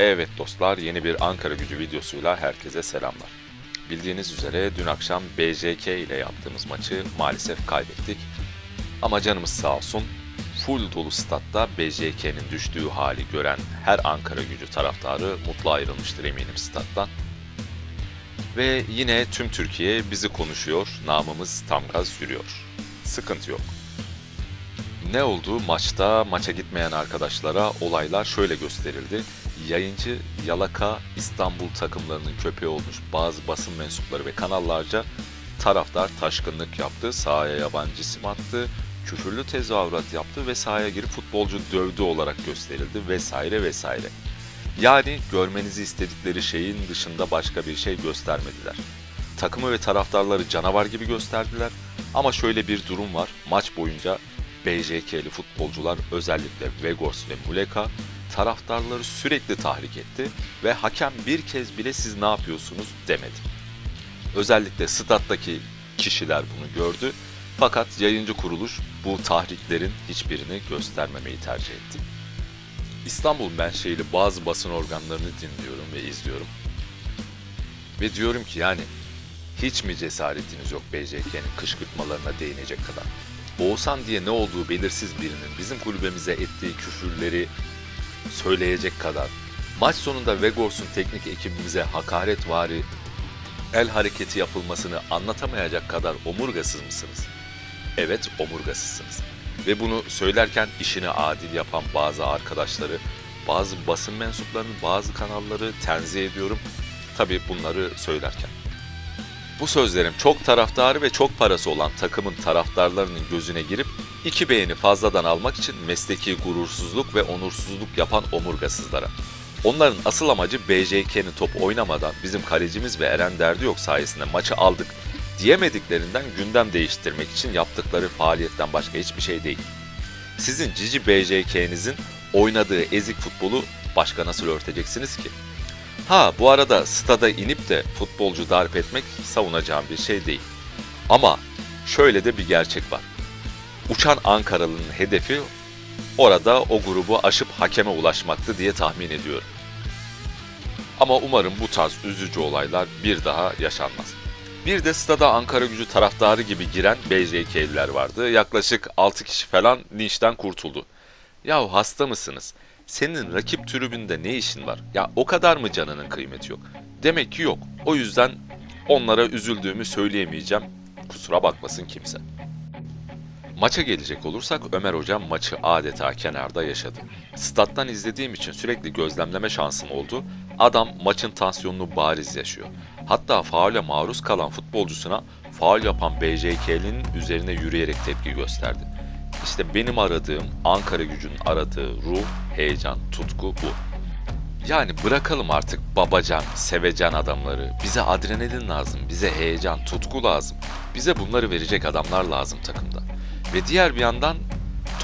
Evet dostlar yeni bir Ankara gücü videosuyla herkese selamlar. Bildiğiniz üzere dün akşam BJK ile yaptığımız maçı maalesef kaybettik. Ama canımız sağ olsun full dolu statta BJK'nin düştüğü hali gören her Ankara gücü taraftarı mutlu ayrılmıştır eminim stat'tan. Ve yine tüm Türkiye bizi konuşuyor, namımız tam gaz sürüyor. Sıkıntı yok. Ne oldu? Maçta maça gitmeyen arkadaşlara olaylar şöyle gösterildi. Yayıncı Yalaka İstanbul takımlarının köpeği olmuş bazı basın mensupları ve kanallarca taraftar taşkınlık yaptı, sahaya yabancı isim attı, küfürlü tezahürat yaptı ve sahaya girip futbolcu dövdü olarak gösterildi vesaire vesaire. Yani görmenizi istedikleri şeyin dışında başka bir şey göstermediler. Takımı ve taraftarları canavar gibi gösterdiler ama şöyle bir durum var. Maç boyunca BJK'li futbolcular özellikle Vegors ve Muleka taraftarları sürekli tahrik etti ve hakem bir kez bile siz ne yapıyorsunuz demedi. Özellikle stat'taki kişiler bunu gördü fakat yayıncı kuruluş bu tahriklerin hiçbirini göstermemeyi tercih etti. İstanbul menşeili bazı basın organlarını dinliyorum ve izliyorum. Ve diyorum ki yani hiç mi cesaretiniz yok BJK'nin kışkırtmalarına değinecek kadar? Oğuzhan diye ne olduğu belirsiz birinin bizim kulübemize ettiği küfürleri söyleyecek kadar, maç sonunda Vegors'un teknik ekibimize hakaretvari el hareketi yapılmasını anlatamayacak kadar omurgasız mısınız? Evet, omurgasızsınız. Ve bunu söylerken işini adil yapan bazı arkadaşları, bazı basın mensuplarını, bazı kanalları tenzih ediyorum. Tabii bunları söylerken. Bu sözlerim çok taraftarı ve çok parası olan takımın taraftarlarının gözüne girip iki beğeni fazladan almak için mesleki gurursuzluk ve onursuzluk yapan omurgasızlara. Onların asıl amacı BJK'nin top oynamadan bizim kalecimiz ve Eren Derdi yok sayesinde maçı aldık diyemediklerinden gündem değiştirmek için yaptıkları faaliyetten başka hiçbir şey değil. Sizin cici BJK'nizin oynadığı ezik futbolu başka nasıl örteceksiniz ki? Ha bu arada stada inip de futbolcu darp etmek savunacağım bir şey değil. Ama şöyle de bir gerçek var. Uçan Ankaralı'nın hedefi orada o grubu aşıp hakeme ulaşmaktı diye tahmin ediyorum. Ama umarım bu tarz üzücü olaylar bir daha yaşanmaz. Bir de stada Ankara gücü taraftarı gibi giren BJK'liler vardı. Yaklaşık 6 kişi falan linçten kurtuldu. Yahu hasta mısınız? Senin rakip tribünde ne işin var? Ya o kadar mı canının kıymeti yok? Demek ki yok. O yüzden onlara üzüldüğümü söyleyemeyeceğim. Kusura bakmasın kimse. Maça gelecek olursak Ömer Hocam maçı adeta kenarda yaşadı. Stat'tan izlediğim için sürekli gözlemleme şansım oldu. Adam maçın tansiyonunu bariz yaşıyor. Hatta faule maruz kalan futbolcusuna faul yapan BJK'linin üzerine yürüyerek tepki gösterdi. İşte benim aradığım, Ankara gücünün aradığı ruh, heyecan, tutku bu. Yani bırakalım artık babacan, sevecen adamları. Bize adrenalin lazım, bize heyecan, tutku lazım. Bize bunları verecek adamlar lazım takımda. Ve diğer bir yandan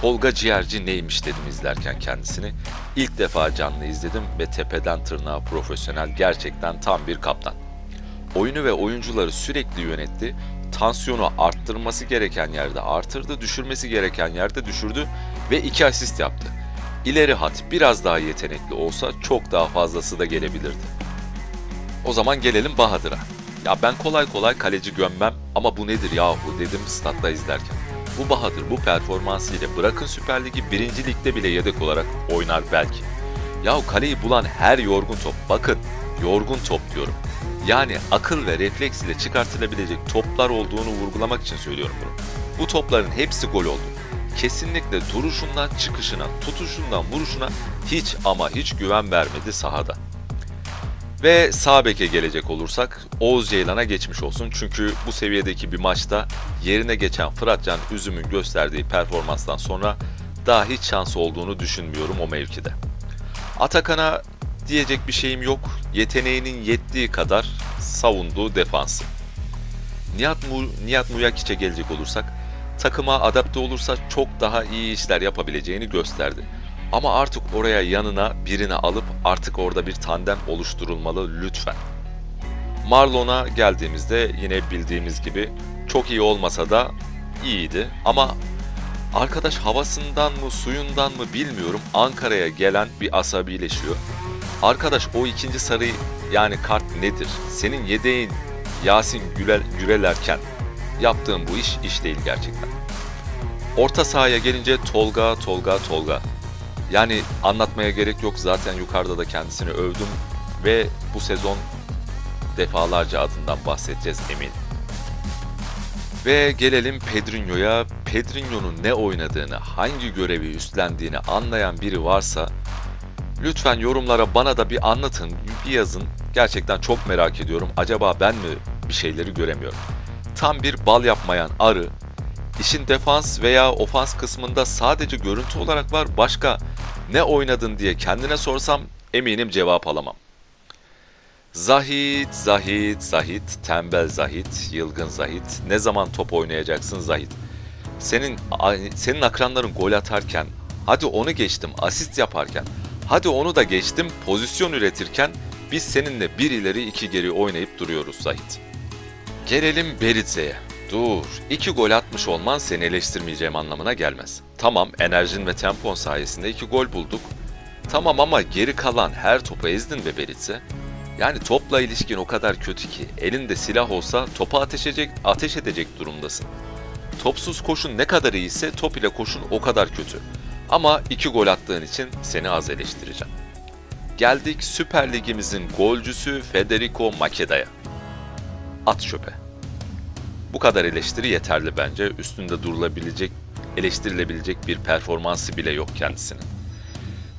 Tolga Ciğerci neymiş dedim izlerken kendisini. İlk defa canlı izledim ve tepeden tırnağa profesyonel gerçekten tam bir kaptan. Oyunu ve oyuncuları sürekli yönetti. Tansiyonu arttırması gereken yerde artırdı, düşürmesi gereken yerde düşürdü ve iki asist yaptı. İleri hat biraz daha yetenekli olsa çok daha fazlası da gelebilirdi. O zaman gelelim Bahadır'a. Ya ben kolay kolay kaleci gömmem ama bu nedir yahu dedim statta izlerken. Bu Bahadır bu performansıyla bırakın Süper Ligi 1. Lig'de bile yedek olarak oynar belki. Yahu kaleyi bulan her yorgun top, bakın yorgun top diyorum. Yani akıl ve refleks ile çıkartılabilecek toplar olduğunu vurgulamak için söylüyorum bunu. Bu topların hepsi gol oldu. Kesinlikle duruşundan çıkışına, tutuşundan vuruşuna hiç ama hiç güven vermedi sahada. Ve sağ beke gelecek olursak Oğuz Ceylan'a geçmiş olsun. Çünkü bu seviyedeki bir maçta yerine geçen Fıratcan Üzüm'ün gösterdiği performanstan sonra daha hiç şansı olduğunu düşünmüyorum o mevkide. Atakan'a diyecek bir şeyim yok. Yeteneğinin yettiği kadar savunduğu defansı. Nihat, Mu Nihat Muyakiç'e gelecek olursak takıma adapte olursa çok daha iyi işler yapabileceğini gösterdi. Ama artık oraya yanına birini alıp artık orada bir tandem oluşturulmalı lütfen. Marlon'a geldiğimizde yine bildiğimiz gibi çok iyi olmasa da iyiydi ama arkadaş havasından mı suyundan mı bilmiyorum Ankara'ya gelen bir asabileşiyor. Arkadaş o ikinci sarı yani kart nedir? Senin yedeğin Yasin Gürel, Gürelerken yaptığın bu iş iş değil gerçekten. Orta sahaya gelince Tolga, Tolga, Tolga. Yani anlatmaya gerek yok zaten yukarıda da kendisini övdüm ve bu sezon defalarca adından bahsedeceğiz emin. Ve gelelim Pedrinho'ya. Pedrinho'nun ne oynadığını, hangi görevi üstlendiğini anlayan biri varsa lütfen yorumlara bana da bir anlatın, bir yazın. Gerçekten çok merak ediyorum. Acaba ben mi bir şeyleri göremiyorum? Tam bir bal yapmayan arı. İşin defans veya ofans kısmında sadece görüntü olarak var. Başka ne oynadın diye kendine sorsam eminim cevap alamam. Zahit, Zahit, Zahit, tembel Zahit, yılgın Zahit. Ne zaman top oynayacaksın Zahit? Senin senin akranların gol atarken, hadi onu geçtim asist yaparken, hadi onu da geçtim pozisyon üretirken biz seninle bir ileri iki geri oynayıp duruyoruz Zahit. Gelelim Beritze'ye. Dur, iki gol atmış olman seni eleştirmeyeceğim anlamına gelmez. Tamam, enerjin ve tempon sayesinde iki gol bulduk. Tamam ama geri kalan her topu ezdin be Beritze. Yani topla ilişkin o kadar kötü ki elinde silah olsa topa ateş edecek, ateş edecek durumdasın. Topsuz koşun ne kadar iyiyse top ile koşun o kadar kötü. Ama iki gol attığın için seni az eleştireceğim. Geldik Süper Ligimizin golcüsü Federico Makeda'ya. At çöpe. Bu kadar eleştiri yeterli bence. Üstünde durulabilecek, eleştirilebilecek bir performansı bile yok kendisinin.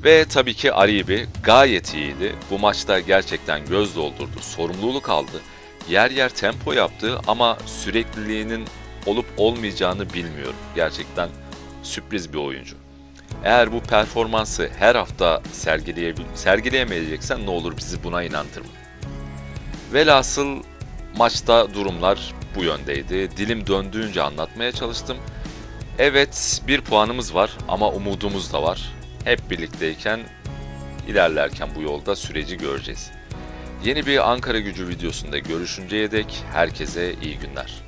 Ve tabii ki Aribi gayet iyiydi. Bu maçta gerçekten göz doldurdu, sorumluluk aldı. Yer yer tempo yaptı ama sürekliliğinin olup olmayacağını bilmiyorum. Gerçekten sürpriz bir oyuncu. Eğer bu performansı her hafta sergileyemeyeceksen ne olur bizi buna inandırma. Velhasıl maçta durumlar bu yöndeydi. Dilim döndüğünce anlatmaya çalıştım. Evet bir puanımız var ama umudumuz da var. Hep birlikteyken ilerlerken bu yolda süreci göreceğiz. Yeni bir Ankara gücü videosunda görüşünceye dek herkese iyi günler.